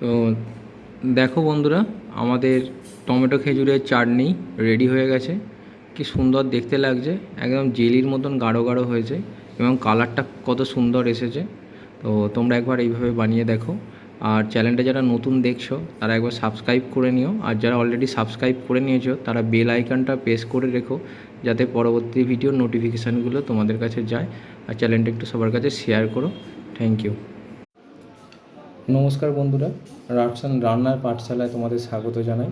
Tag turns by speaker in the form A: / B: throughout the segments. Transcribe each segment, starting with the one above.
A: তো দেখো বন্ধুরা, আমাদের টমেটো খেজুরের চাটনি রেডি হয়ে গেছে। কি সুন্দর দেখতে লাগছে, একদম জেলির মতন গাঢ় গাঢ় হয়েছে এবং কালারটা কত সুন্দর এসেছে। তো তোমরা একবার এইভাবে বানিয়ে দেখো। আর চ্যানেলটা যারা নতুন দেখছ, তারা একবার সাবস্ক্রাইব করে নিও। আর যারা অলরেডি সাবস্ক্রাইব করে নিয়েছো, তারা বেল আইকনটা প্রেস করে রেখো, যাতে পরবর্তী ভিডিওর নোটিফিকেশানগুলো তোমাদের কাছে যায়। আর চ্যানেলটা একটু সবার কাছে শেয়ার করো। থ্যাংক ইউ নমস্কার বন্ধুরা রাটসান রান্নার পাঠশালায় তোমাদের স্বাগত জানাই।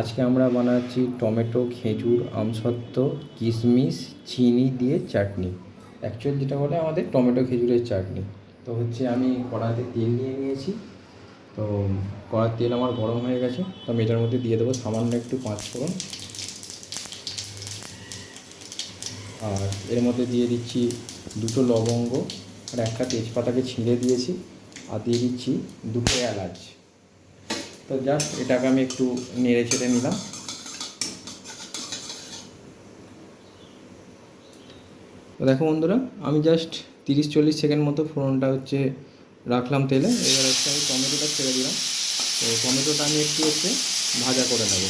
A: আজকে আমরা বানাচ্ছি টমেটো, খেজুর, আমসত্ত্ব, কিশমিশ, চিনি দিয়ে চাটনি। অ্যাকচুয়াল যেটা বলে আমাদের টমেটো, খেজুরের চাটনি। তো হচ্ছে আমি কড়াতে তেল নিয়ে নিয়েছি। তো কড়ার তেল আমার গরম হয়ে গেছে, তো আমি এটার মধ্যে দিয়ে দেবো সামান্য একটু পাঁচ ফোড়ন। আর এর মধ্যে দিয়ে দিচ্ছি দুটো লবঙ্গ, আর একটা তেজপাতাকে ছিঁড়ে দিয়েছি। আর দিয়ে দিচ্ছি দুটো এলাচ। তো জাস্ট এটাকে আমি একটু নেড়ে চেড়ে নিলাম। তো দেখো বন্ধুরা, আমি জাস্ট তিরিশ চল্লিশ সেকেন্ড মতো ফোড়নটা হচ্ছে রাখলাম তেলে। এবার হচ্ছে আমি টমেটোটা ছেড়ে দিলাম। তো টমেটোটা আমি একটু হচ্ছে ভাজা করে নেব।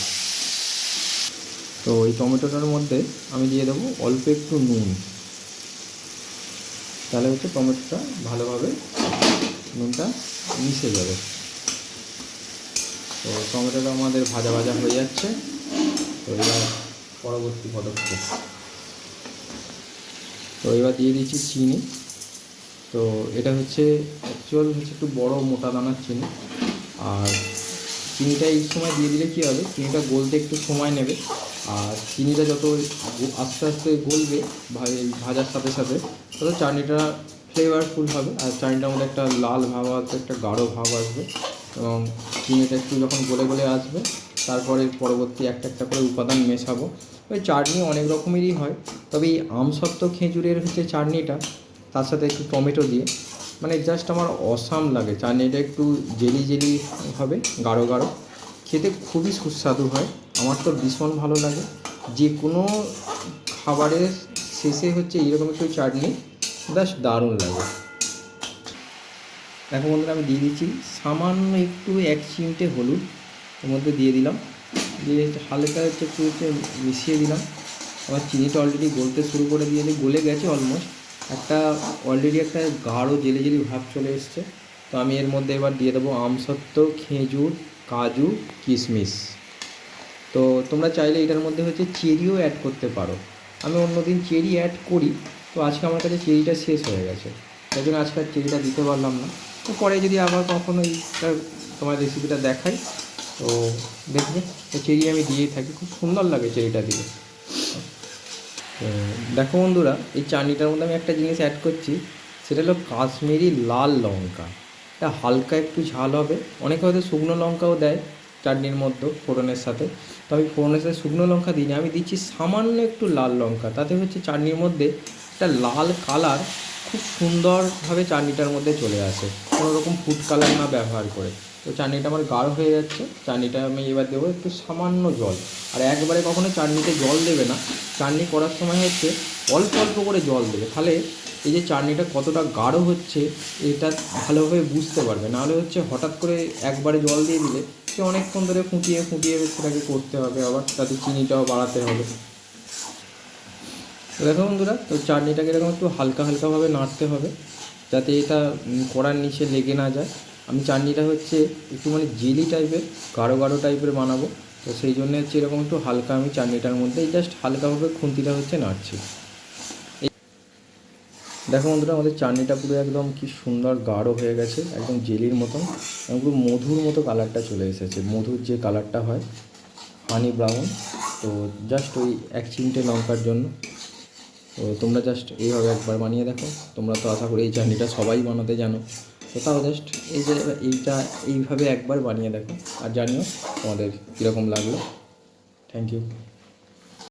A: তো এই টমেটোটার মধ্যে আমি দিয়ে দেবো অল্প একটু নুন। তাহলে হচ্ছে টমেটোটা ভালোভাবে নুনটা মিশে যাবে। তো টমেটোটা আমাদের ভাজা ভাজা হয়ে যাচ্ছে। তো এবার পরবর্তী পদক্ষেপ। তো এবার দিয়ে দিচ্ছি চিনি। তো এটা হচ্ছে অ্যাকচুয়াল হচ্ছে একটু বড় মোটা দানার চিনি। আর চিনিটা এই সময় দিয়ে দিলে কী হবে? চিনিটা গলতে একটু সময় নেবে। আর চিনিটা যত আস্তে আস্তে গলবে ভাজার সাথে সাথে তত চাটনিটা ফ্লেভারফুল হবে, আর চাটনিটার মধ্যে একটা লাল ভাব আসবে, একটা গাঢ় ভাব আসবে, এবং চিনিটা একটু যখন গলে গলে আসবে, তারপরে পরবর্তী একটা একটা করে উপাদান মেশাবো। ওই চাটনি অনেক রকমেরই হয়, তবে এই আমসত্ত্ব খেজুরের হচ্ছে চাটনিটা, তার সাথে একটু টমেটো দিয়ে মানে জাস্ট আমার অসাম লাগে, চাটনিটা একটু জেলি জেলি হবে, গাঢ় গাঢ়। খেতে খুবই সুস্বাদু হয়, আমার তো ভীষণ ভালো লাগে। যে কোনো খাবারের শেষে হচ্ছে এইরকম একটু চাটনি বেশ দারুণ লাগে। দেখো বন্ধুরা, আমি দিয়ে দিচ্ছি সামান্য একটু এক চিমটে হলুদ, এর মধ্যে দিয়ে দিলাম। দিয়ে হালকা হচ্ছে একটু হচ্ছে মিশিয়ে দিলাম। আবার চিনিটা অলরেডি গলতে শুরু করে দিয়ে গলে গেছে অলমোস্ট একটা অলরেডি একটা গাঢ় জেলে জেলি ভাব চলে এসছে। তো আমি এর মধ্যে এবার দিয়ে দেবো আমসত্ত্ব, খেজুর, কাজু, কিশমিশ। তো তোমরা চাইলে এটার মধ্যে হচ্ছে চেরিও অ্যাড করতে পারো। আমি অন্যদিন চেরি অ্যাড করি তো আজকে আমার কাছে চেরিটা শেষ হয়ে গেছে। তাই জন্য আজকে আর চেরিটা দিতে পারলাম না। তো পরে যদি আবার কখনো এইটা তোমার রেসিপিটা দেখাই, তো দেখবে। তো চেরি আমি দিয়েই থাকি। খুব সুন্দর লাগে চেরিটা দিয়ে। দেখো বন্ধুরা, এই চাটনিটার মধ্যে আমি একটা জিনিস অ্যাড করছি। সেটা হলো কাশ্মীরি লাল লঙ্কা। এটা হালকা একটু ঝাল হবে। অনেকে হয়তো শুকনো লঙ্কাও দেয় চাটনির মধ্যে ফোড়নের সাথে। তো আমি ফোড়নের সাথে শুকনো লঙ্কা দিই না। আমি দিচ্ছি সামান্য একটু লাল লঙ্কা। তাতে হচ্ছে চাটনির মধ্যে একটা লাল কালার খুব সুন্দরভাবে চাটনিটার মধ্যে চলে আসে। কোনো রকম ফুড কালার না ব্যবহার করে। তো চাটনিটা আমার গাঢ় হয়ে যাচ্ছে। চাটনিটা আমি এবার দেবো একটু সামান্য জল। আর একবারে কখনো চাটনিতে জল দেবে না। চাটনি করার সময় হচ্ছে অল্প অল্প করে জল দেবে। তাহলে এই যে চাটনিটা কতটা গাঢ় হচ্ছে, এটা ভালোভাবে বুঝতে পারবে। নাহলে হচ্ছে হঠাৎ করে একবারে জল দিয়ে দিলে সে অনেকক্ষণ ধরে ফুটিয়ে ফুটিয়ে সেটাকে করতে হবে। আবার তাতে চিনিটাও বাড়াতে হবে। দেখো বন্ধুরা, তো চাটনিটাকে এরকম একটু হালকা হালকাভাবে নাড়তে হবে, যাতে এটা কড়ার নিচে লেগে না যায়। আমি চাটনিটা হচ্ছে একটু মানে জেলি টাইপের, গাঢ় গাঢ় টাইপের বানাবো, তো সেই জন্য হচ্ছে এরকম একটু হালকা আমি চাটনিটার মধ্যে জাস্ট হালকাভাবে খুন্তিটা হচ্ছে নাড়ছি। দেখো বন্ধুরা, আমাদের চাটনিটা পুরো একদম কি সুন্দর গাঢ় হয়ে গেছে, একদম জেলির মতন পুরো মধুর মতো কালারটা চলে এসেছে। মধুর যে কালারটা হয় হানি ব্রাউন তো জাস্ট ওই এক চিমটে লঙ্কার জন্য। তো তোমরা জাস্ট এইভাবে একবার বানিয়ে দেখো। তোমরা তো আশা করি এই চাটনিটা সবাই বানাতে জানো। তো তাও জাস্ট এই যে এইটা, এইভাবে একবার বানিয়ে দেখো। আর জানিও তোমাদের কীরকম লাগল। Thank you